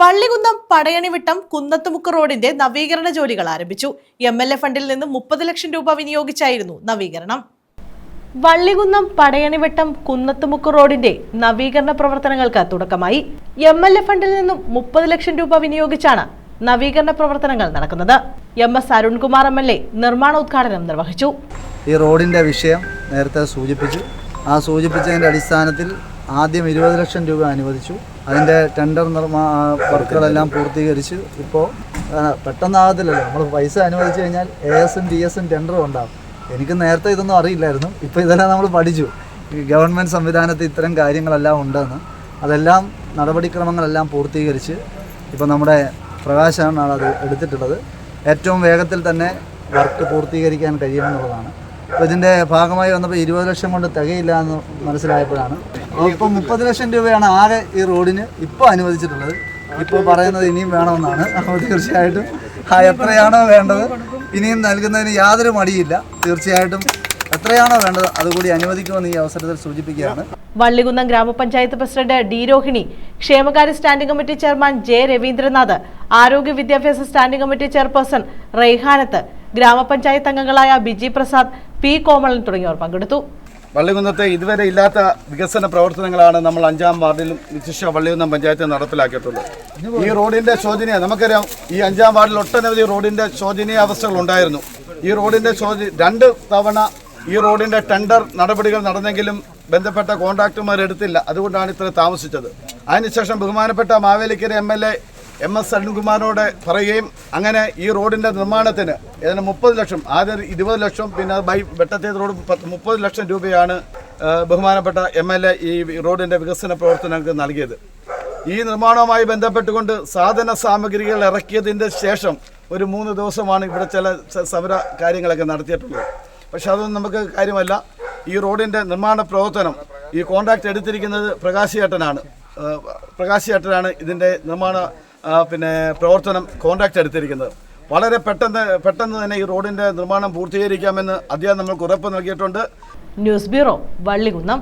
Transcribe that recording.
വള്ളികുന്നം പടയണിവിട്ടം കുന്നത്തുമുക്ക് റോഡിന്റെ നവീകരണ ജോലികൾ ആരംഭിച്ചു. എം എൽ എ ഫണ്ടിൽ നിന്ന് മുപ്പത് ലക്ഷം രൂപ വിനിയോഗിച്ചായിരുന്നു നവീകരണം. വള്ളികുന്നം പടയണിവട്ടം കുന്നത്തുമുക്ക് റോഡിന്റെ നവീകരണ പ്രവർത്തനങ്ങൾക്ക് തുടക്കമായി. എം എൽ എ ഫണ്ടിൽ നിന്നും മുപ്പത് ലക്ഷം രൂപ വിനിയോഗിച്ചാണ് നവീകരണ പ്രവർത്തനങ്ങൾ നടക്കുന്നത്. M S Arunkumar M L A നിർമ്മാണോദ്ഘാടനം നിർവഹിച്ചു. ഈ റോഡിന്റെ വിഷയം നേരത്തെ സൂചിപ്പിച്ചു. ആ സൂചിപ്പിച്ചതിന്റെ അടിസ്ഥാനത്തിൽ ആദ്യം ഇരുപത് ലക്ഷം രൂപ അനുവദിച്ചു. അതിന്റെ ടെൻഡർ നിർമ്മാ വർക്കുകളെല്ലാം പൂർത്തീകരിച്ച് ഇപ്പോൾ പെട്ടെന്നാകത്തില്ലല്ലോ. നമ്മൾ പൈസ അനുവദിച്ചു കഴിഞ്ഞാൽ എ എസും ഡി എസും ടെൻഡറും ഉണ്ടാകും എനിക്ക് നേരത്തെ ഇതൊന്നും അറിയില്ലായിരുന്നു. ഇപ്പോൾ ഇതെല്ലാം നമ്മൾ പഠിച്ചു. ഗവൺമെന്റ് സംവിധാനത്തിൽ ഇത്തരം കാര്യങ്ങളെല്ലാം ഉണ്ടെന്ന്. അതെല്ലാം നടപടിക്രമങ്ങളെല്ലാം പൂർത്തീകരിച്ച് ഇപ്പോൾ നമ്മുടെ പ്രകാശനാണ് അത് എടുത്തിട്ടുള്ളത്. ഏറ്റവും വേഗത്തിൽ തന്നെ വർക്ക് പൂർത്തീകരിക്കാൻ കഴിയുമെന്നുള്ളതാണ്. ഇതിന്റെ ഭാഗമായി വന്നപ്പോൾ ഇരുപത് ലക്ഷം കൊണ്ട് തികയില്ല എന്ന് മനസ്സിലായപ്പോഴാണ്. ഇപ്പം മുപ്പത് ലക്ഷം രൂപയാണ് ആകെ ഈ റോഡിന് ഇപ്പോൾ അനുവദിച്ചിട്ടുള്ളത്. ഇപ്പോൾ പറയുന്നത് ഇനിയും വേണമെന്നാണ്. അപ്പോൾ തീർച്ചയായിട്ടും ആ എത്രയാണോ വേണ്ടത് ഇനിയും നൽകുന്നതിന് യാതൊരു മടിയില്ല. തീർച്ചയായിട്ടും എത്രയാണോ വേണ്ടത് അതുകൂടി അനുവദിക്കുമെന്ന് ഈ അവസരത്തിൽ സൂചിപ്പിക്കുകയാണ്. വള്ളികുന്നം ഗ്രാമപഞ്ചായത്ത് പ്രസിഡന്റ് ഡി രോഹിണി ക്ഷേമകാര്യ standing committee chairman J Ravindranath ആരോഗ്യ വിദ്യാഭ്യാസ സ്റ്റാൻഡിംഗ് കമ്മിറ്റി ചെയർപേഴ്സൺ റെയ്ഹാനത്ത് ഗ്രാമപഞ്ചായത്ത് അംഗങ്ങളായ ബിജി പ്രസാദ് പി കോമളൻ തുടങ്ങിയവർ പങ്കെടുത്തു. വള്ളികുന്നത്തെ ഇതുവരെ ഇല്ലാത്ത വികസന പ്രവർത്തനങ്ങളാണ് നമ്മൾ അഞ്ചാം വാർഡിലും വിശിഷ്ട വള്ളികുന്നം പഞ്ചായത്ത് നടപ്പിലാക്കിയിട്ടുള്ളത്. ഈ റോഡിന്റെ ശോചനീയ നമുക്കറിയാം ഈ അഞ്ചാം വാർഡിൽ ഒട്ടനവധി റോഡിന്റെ ശോചനീയ അവസ്ഥകൾ ഉണ്ടായിരുന്നു. ഈ റോഡിന്റെ ശോച രണ്ട് തവണ ഈ റോഡിന്റെ ടെൻഡർ നടപടികൾ നടന്നെങ്കിലും ബന്ധപ്പെട്ട കോൺട്രാക്ടർമാർ എടുത്തില്ല അതുകൊണ്ടാണ് ഇത്ര താമസിച്ചത്. അതിനുശേഷം ബഹുമാനപ്പെട്ട Mavelikara M L A M S അരുൺകുമാറിനോട് പറയുകയും അങ്ങനെ ഈ റോഡിന്റെ നിർമ്മാണത്തിന് ഏതാണ്ട് മുപ്പത് ലക്ഷം ആദ്യം ഇരുപത് ലക്ഷം പിന്നെ ബൈ വെട്ടത്തേത് റോഡ് മുപ്പത് ലക്ഷം രൂപയാണ് ബഹുമാനപ്പെട്ട എം എൽ എ ഈ റോഡിന്റെ വികസന പ്രവർത്തനങ്ങൾക്ക് നൽകിയത്. ഈ നിർമ്മാണവുമായി ബന്ധപ്പെട്ടുകൊണ്ട് സാധന സാമഗ്രികൾ ഇറക്കിയതിന്റെ ശേഷം ഒരു മൂന്ന് ദിവസമാണ് ഇവിടെ ചില സമര കാര്യങ്ങളൊക്കെ നടത്തിയിട്ടുള്ളത്. പക്ഷെ അതൊന്നും നമുക്ക് കാര്യമല്ല. ഈ റോഡിന്റെ നിർമ്മാണ പ്രവർത്തനം ഈ കോൺട്രാക്ട് എടുത്തിരിക്കുന്നത് പ്രകാശ് ചേട്ടനാണ്. പ്രകാശ് ചേട്ടനാണ് ഇതിന്റെ നിർമ്മാണ പിന്നെ പ്രവർത്തനം കോൺട്രാക്ട് എടുത്തിരിക്കുന്നത്. വളരെ പെട്ടെന്ന് പെട്ടെന്ന് തന്നെ ഈ റോഡിന്റെ നിർമ്മാണം പൂർത്തീകരിക്കാമെന്ന് അദ്ദേഹം നമ്മൾക്ക് ഉറപ്പ് നൽകിയിട്ടുണ്ട്. News bureau Vallikunnam.